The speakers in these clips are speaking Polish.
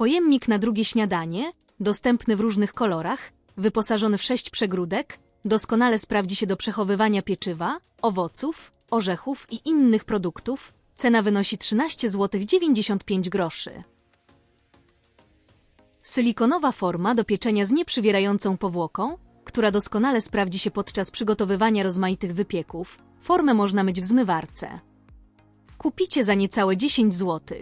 Pojemnik na drugie śniadanie, dostępny w różnych kolorach, wyposażony w sześć przegródek, doskonale sprawdzi się do przechowywania pieczywa, owoców, orzechów i innych produktów. Cena wynosi 13 zł 95 groszy. Silikonowa forma do pieczenia z nieprzywierającą powłoką, która doskonale sprawdzi się podczas przygotowywania rozmaitych wypieków. Formę można myć w zmywarce. Kupicie za niecałe 10 zł.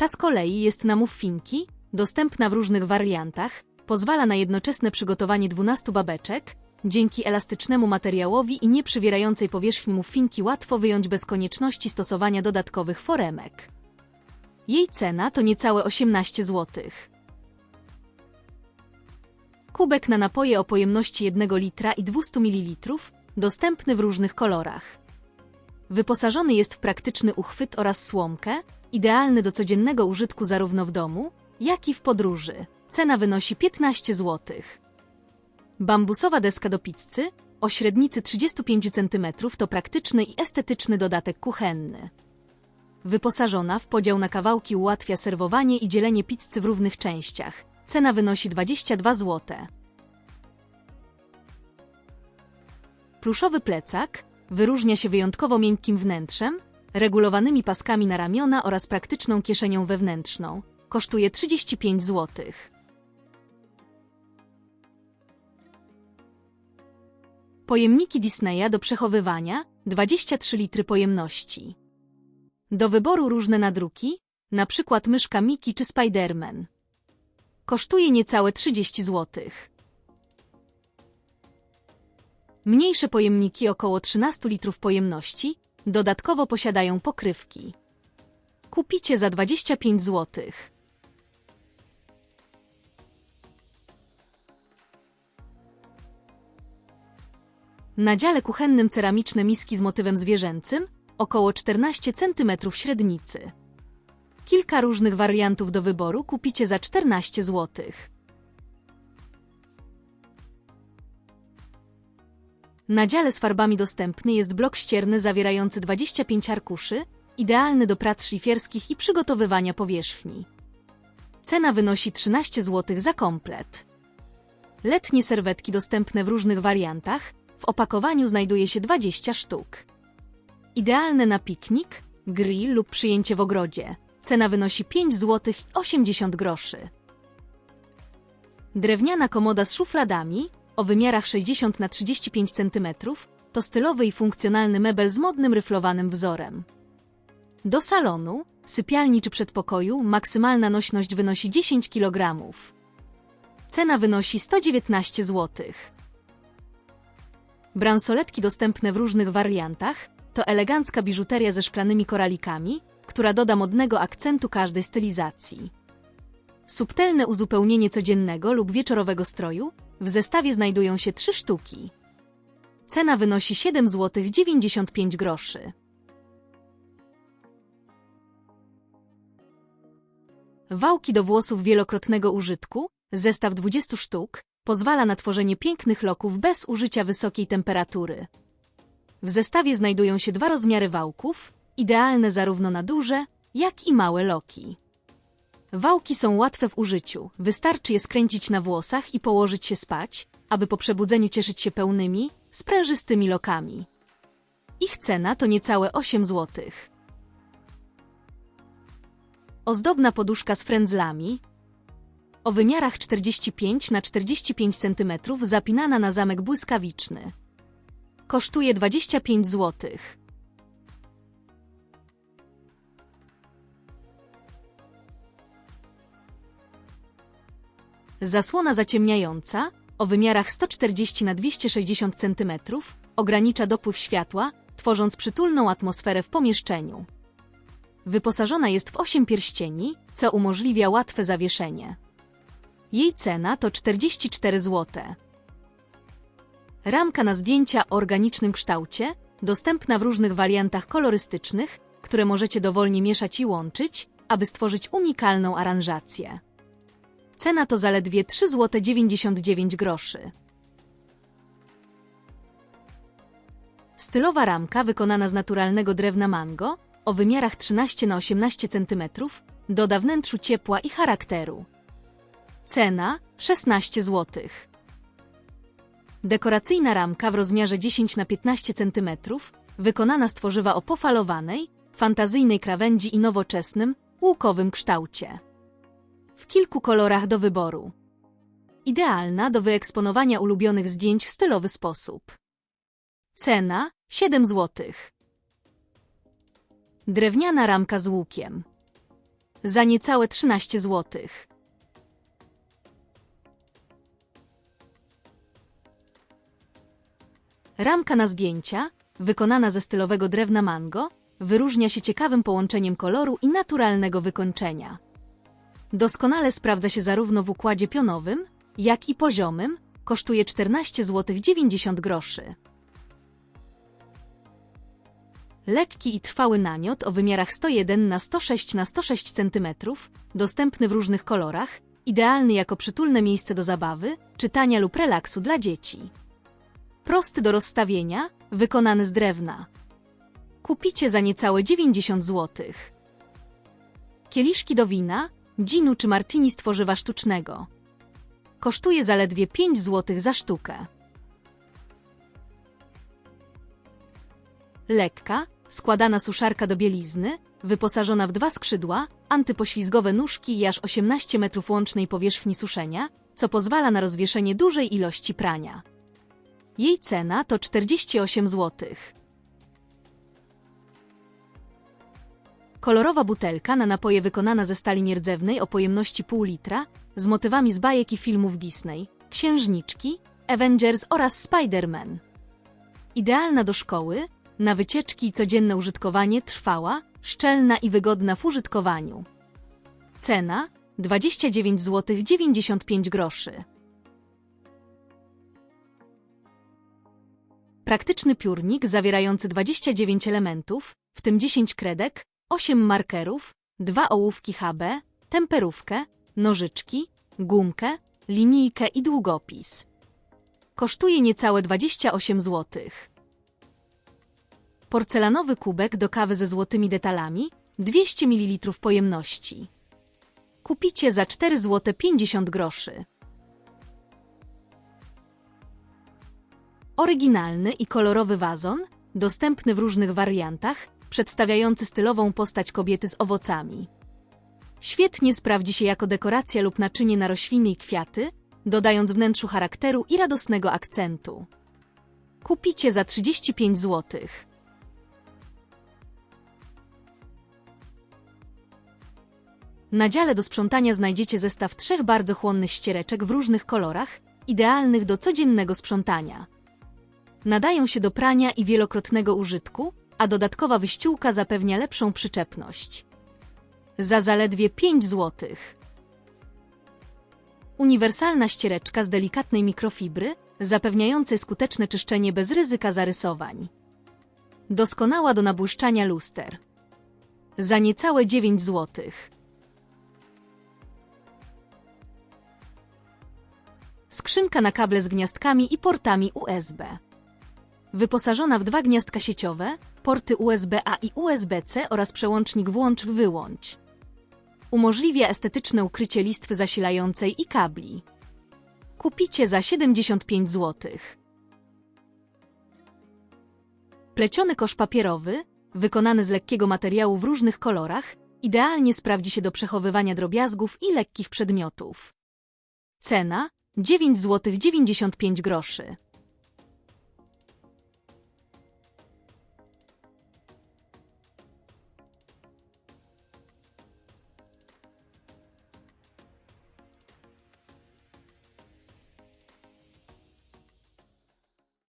Ta z kolei jest na muffinki, dostępna w różnych wariantach, pozwala na jednoczesne przygotowanie 12 babeczek, dzięki elastycznemu materiałowi i nieprzywierającej powierzchni muffinki łatwo wyjąć bez konieczności stosowania dodatkowych foremek. Jej cena to niecałe 18 zł. Kubek na napoje o pojemności 1 litra i 200 ml, dostępny w różnych kolorach. Wyposażony jest w praktyczny uchwyt oraz słomkę, idealny do codziennego użytku zarówno w domu, jak i w podróży. Cena wynosi 15 zł. Bambusowa deska do pizzy o średnicy 35 cm to praktyczny i estetyczny dodatek kuchenny. Wyposażona w podział na kawałki ułatwia serwowanie i dzielenie pizzy w równych częściach. Cena wynosi 22 zł. Pluszowy plecak wyróżnia się wyjątkowo miękkim wnętrzem, regulowanymi paskami na ramiona oraz praktyczną kieszenią wewnętrzną. Kosztuje 35 zł. Pojemniki Disneya do przechowywania 23 litry pojemności. Do wyboru różne nadruki, na myszka Mickey czy Spiderman. Kosztuje niecałe 30 zł. Mniejsze pojemniki około 13 litrów pojemności dodatkowo posiadają pokrywki. Kupicie za 25 zł. Na dziale kuchennym ceramiczne miski z motywem zwierzęcym, około 14 cm średnicy. Kilka różnych wariantów do wyboru kupicie za 14 zł. Na dziale z farbami dostępny jest blok ścierny zawierający 25 arkuszy, idealny do prac szlifierskich i przygotowywania powierzchni. Cena wynosi 13 zł za komplet. Letnie serwetki dostępne w różnych wariantach, w opakowaniu znajduje się 20 sztuk. Idealne na piknik, grill lub przyjęcie w ogrodzie. Cena wynosi 5 zł 80 groszy. Drewniana komoda z szufladami o wymiarach 60 na 35 cm to stylowy i funkcjonalny mebel z modnym ryflowanym wzorem. Do salonu, sypialni czy przedpokoju maksymalna nośność wynosi 10 kg. Cena wynosi 119 zł. Bransoletki dostępne w różnych wariantach to elegancka biżuteria ze szklanymi koralikami, która doda modnego akcentu każdej stylizacji. Subtelne uzupełnienie codziennego lub wieczorowego stroju w zestawie znajdują się trzy sztuki. Cena wynosi 7 zł 95 groszy. Wałki do włosów wielokrotnego użytku, zestaw 20 sztuk, pozwala na tworzenie pięknych loków bez użycia wysokiej temperatury. W zestawie znajdują się dwa rozmiary wałków, idealne zarówno na duże, jak i małe loki. Wałki są łatwe w użyciu, wystarczy je skręcić na włosach i położyć się spać, aby po przebudzeniu cieszyć się pełnymi, sprężystymi lokami. Ich cena to niecałe 8 zł. Ozdobna poduszka z frędzlami o wymiarach 45 na 45 cm zapinana na zamek błyskawiczny. Kosztuje 25 zł. Zasłona zaciemniająca o wymiarach 140 na 260 cm ogranicza dopływ światła, tworząc przytulną atmosferę w pomieszczeniu. Wyposażona jest w 8 pierścieni, co umożliwia łatwe zawieszenie. Jej cena to 44 zł. Ramka na zdjęcia o organicznym kształcie, dostępna w różnych wariantach kolorystycznych, które możecie dowolnie mieszać i łączyć, aby stworzyć unikalną aranżację. Cena to zaledwie 3 zł 99 groszy. Stylowa ramka wykonana z naturalnego drewna mango, o wymiarach 13 na 18 cm doda wnętrzu ciepła i charakteru. Cena 16 zł. Dekoracyjna ramka w rozmiarze 10 na 15 cm, wykonana z tworzywa o pofalowanej, fantazyjnej krawędzi i nowoczesnym, łukowym kształcie. W kilku kolorach do wyboru. Idealna do wyeksponowania ulubionych zdjęć w stylowy sposób. Cena 7 zł. Drewniana ramka z łukiem. Za niecałe 13 zł. Ramka na zdjęcia, wykonana ze stylowego drewna mango, wyróżnia się ciekawym połączeniem koloru i naturalnego wykończenia. Doskonale sprawdza się zarówno w układzie pionowym, jak i poziomym, kosztuje 14 zł 90 groszy. Lekki i trwały namiot o wymiarach 101 na 106 na 106 cm, dostępny w różnych kolorach, idealny jako przytulne miejsce do zabawy, czytania lub relaksu dla dzieci. Prosty do rozstawienia, wykonany z drewna. Kupicie za niecałe 90 zł. Kieliszki do wina, ginu czy martini z tworzywa sztucznego. Kosztuje zaledwie 5 zł za sztukę. Lekka, składana suszarka do bielizny, wyposażona w dwa skrzydła, antypoślizgowe nóżki i aż 18 metrów łącznej powierzchni suszenia, co pozwala na rozwieszenie dużej ilości prania. Jej cena to 48 zł. Kolorowa butelka na napoje wykonana ze stali nierdzewnej o pojemności pół litra, z motywami z bajek i filmów Disney, Księżniczki, Avengers oraz Spider-Man. Idealna do szkoły, na wycieczki i codzienne użytkowanie trwała, szczelna i wygodna w użytkowaniu. Cena 29 zł 95 groszy. Praktyczny piórnik zawierający 29 elementów, w tym 10 kredek, 8 markerów, 2 ołówki HB, temperówkę, nożyczki, gumkę, linijkę i długopis. Kosztuje niecałe 28 zł. Porcelanowy kubek do kawy ze złotymi detalami, 200 ml pojemności. Kupicie za 4 zł 50 groszy. Oryginalny i kolorowy wazon, dostępny w różnych wariantach, przedstawiający stylową postać kobiety z owocami. Świetnie sprawdzi się jako dekoracja lub naczynie na rośliny i kwiaty, dodając wnętrzu charakteru i radosnego akcentu. Kupicie za 35 zł. Na dziale do sprzątania znajdziecie zestaw trzech bardzo chłonnych ściereczek w różnych kolorach, idealnych do codziennego sprzątania. Nadają się do prania i wielokrotnego użytku, a dodatkowa wyściółka zapewnia lepszą przyczepność. Za zaledwie 5 zł. Uniwersalna ściereczka z delikatnej mikrofibry, zapewniającej skuteczne czyszczenie bez ryzyka zarysowań. Doskonała do nabłyszczania luster. Za niecałe 9 zł. Skrzynka na kable z gniazdkami i portami USB. Wyposażona w dwa gniazdka sieciowe, porty USB-A i USB-C oraz przełącznik włącz-wyłącz. Umożliwia estetyczne ukrycie listwy zasilającej i kabli. Kupicie za 75 zł. Pleciony kosz papierowy, wykonany z lekkiego materiału w różnych kolorach, idealnie sprawdzi się do przechowywania drobiazgów i lekkich przedmiotów. Cena 9 zł 95 groszy.